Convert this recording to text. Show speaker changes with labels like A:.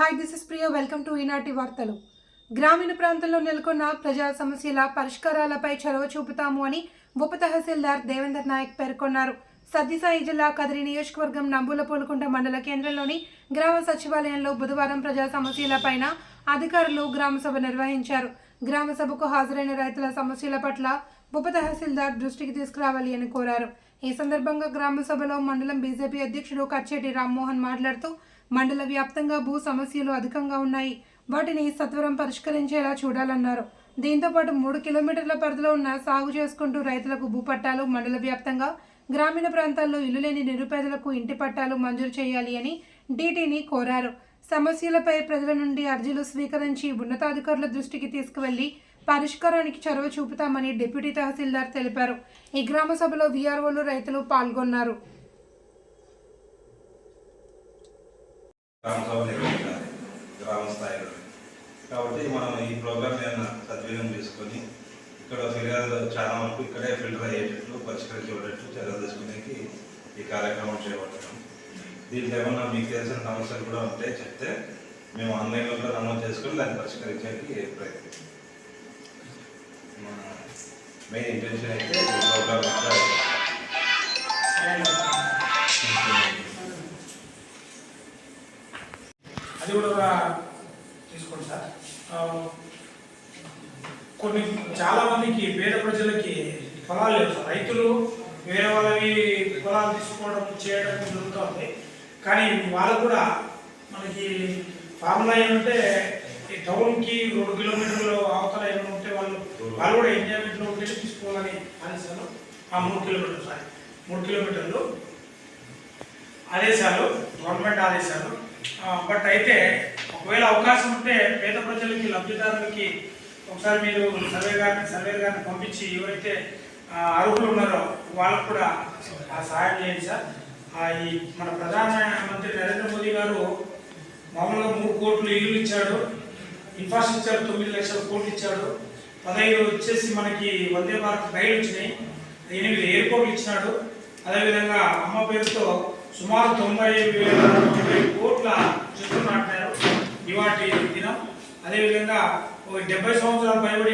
A: Hi this is Priya welcome to ఈనాటి వార్తలు గ్రామీణ ప్రాంతంలో నెలకొన్న ప్రజా సమస్యల పరిష్కారాలపై చొరవ చూపుతాము అని ఉప తహసీల్దార్ దేవేందర్ నాయక్ పేర్కొన్నారు. సత్యసాయి జిల్లా కదిరి నియోజకవర్గం నంబులపూలకుంట మండల కేంద్రంలోని గ్రామ సచివాలయంలో బుధవారం ప్రజా సమస్యలపైన అధికారులు గ్రామసభ నిర్వహించారు. గ్రామసభకు హాజరైన రైతుల సమస్యల పట్ల ఉప తహసీల్దార్ దృష్టికి తీసుకురావాలి అని కోరారు. ఈ సందర్భంగా గ్రామసభలో మండలం బీజేపీ అధ్యక్షుడు కచ్చేటి రామ్మోహన్ మాట్లాడుతూ మండల వ్యాప్తంగా భూ సమస్యలు అధికంగా ఉన్నాయి. వాటిని సత్వరం పరిష్కరించేలా చూడాలన్నారు. దీంతో పాటు మూడు కిలోమీటర్ల పరిధిలో ఉన్న సాగు చేసుకుంటూ రైతులకు భూ పట్టాలు మండల వ్యాప్తంగా గ్రామీణ ప్రాంతాల్లో ఇల్లు లేని నిరుపేదలకు ఇంటి పట్టాలు మంజూరు చేయాలి అని డీటీని కోరారు. సమస్యలపై ప్రజల నుండి అర్జీలు స్వీకరించి ఉన్నతాధికారుల దృష్టికి తీసుకువెళ్ళి పరిష్కారానికి చొరవ చూపుతామని డిప్యూటీ తహసీల్దార్ తెలిపారు. ఈ గ్రామ సభలో వీఆర్ఓలు రైతులు పాల్గొన్నారు.
B: గ్రామసభ నిర్వహించాలి గ్రామ స్థాయిలో కాబట్టి మనం ఈ ప్రోగ్రామ్ ఏమైనా సద్వినియోగం చేసుకొని ఇక్కడ ఫిర్యాదు చాలా వరకు ఇక్కడే ఫిల్టర్ అయ్యేటట్లు పరిష్కరించేటట్లు చర్యలు తీసుకునేకి ఈ కార్యక్రమం చేపట్టడం దీంట్లో ఏమన్నా మీకు తెలిసిన సమస్యలు కూడా ఉంటే చెప్తే మేము ఆన్లైన్లో కూడా నమోదు చేసుకొని దాన్ని పరిష్కరించడానికి ప్రయత్నం మన మెయిన్ ఇంటెన్షన్ అయితే ఈ ప్రోగ్రామ్
C: అది కూడా తీసుకోండి సార్. కొన్ని చాలా మందికి పేద ప్రజలకి పొలాలు లేవు సార్. రైతులు వేరే వాళ్ళవి పొలాలు తీసుకోవడం చేయడం జరుగుతుంది. కానీ వాళ్ళు కూడా మనకి ఫార్ములా ఏమంటే ఈ టౌన్కి రెండు కిలోమీటర్లు అవతల ఏమైనా ఉంటే వాళ్ళు వాళ్ళు కూడా ఎంజాయ్మెంట్లో ఉంటే తీసుకోవాలని ఆదేశాలు ఆ మూడు కిలోమీటర్లు సార్ మూడు కిలోమీటర్లు. ఆదేశాలు గవర్నమెంట్ ఆదేశాలు. బట్ అయితే ఒకవేళ అవకాశం ఉంటే పేద ప్రజలకి లబ్ధిదారులకి ఒకసారి మీరు సర్వే గారిని సర్వే గారిని పంపించి ఎవరైతే అర్హులు ఉన్నారో వాళ్ళకు కూడా సహాయం చేయండి సార్. ఈ మన ప్రధానమంత్రి నరేంద్ర మోదీ గారు మామూలుగా మూడు కోట్లు ఇల్లు ఇచ్చాడు. ఇన్ఫ్రాస్ట్రక్చర్ తొమ్మిది లక్షల కోట్లు ఇచ్చాడు. పదహైదు వచ్చేసి మనకి వందే భారత్ రైలు వచ్చినాయి. ఎనిమిది ఎయిర్పోర్ట్లు ఇచ్చినాడు. అదేవిధంగా అమ్మ పేరుతో సుమారు తొంభై వేల తొంభై కోట్ల చెట్లు నాటినారు. ఇవాటి దినం. అదేవిధంగా డెబ్బై సంవత్సరాల పైబడి